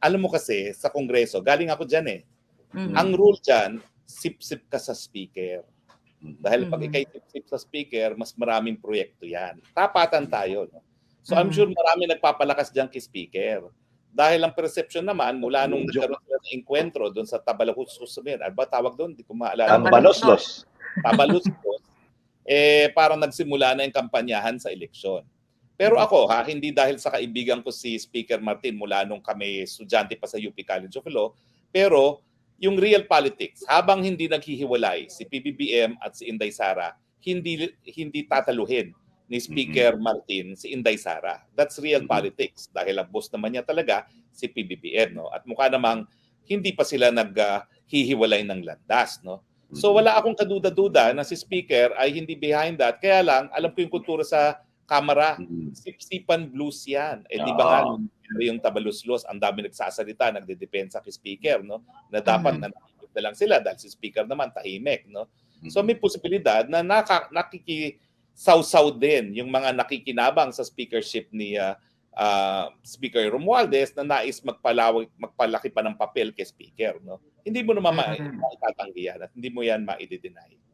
alam mo kasi sa Kongreso, galing ako dyan eh. Mm. Ang rule dyan, sip-sip ka sa speaker. Dahil pag Mhm. ikay sip-sip sa speaker, mas maraming proyekto yan. Tapatan tayo. No? So I'm Mhm. sure marami nagpapalakas dyan kay speaker. Dahil ang perception naman, mula nung nagkaroon sila ng enkwentro doon sa Tabalahutsos, ano ba tawag doon? Hindi ko maalala. Ang baloslos. Tabalutsos, eh parang nagsimula na yung kampanyahan sa eleksyon. Pero ako ha, hindi dahil sa kaibigan ko si Speaker Martin mula nung kami estudyante pa sa UP College of Law, pero yung real politics, habang hindi naghihiwalay si PBBM at si Inday Sara, hindi hindi tataluhin ni Speaker Martin si Inday Sara. That's real Mhm. politics dahil ang boss naman niya talaga si PBBM no. At mukha namang hindi pa sila naghihiwalay ng landas no. So wala akong kaduda-duda na si speaker ay hindi behind that. Kaya lang, alam ko yung kultura sa kamera, Mm. sipsipan blues yan. Eh di ba nga, Oo. yung tabaluslos, ang dami nagsasalita, nagdedepensa kay speaker, no? Na dapat Mhm. nanahimik na lang sila dahil si speaker naman tahimik, no? So may posibilidad na naka, nakikisawsaw din yung mga nakikinabang sa speakership ni ah, ah, Speaker Romualdez na nais magpalawag, magpalaki pa ng papel kay speaker, no? Hindi mo naman ma- Mhm. maitatanggi yan at hindi mo yan maidideny.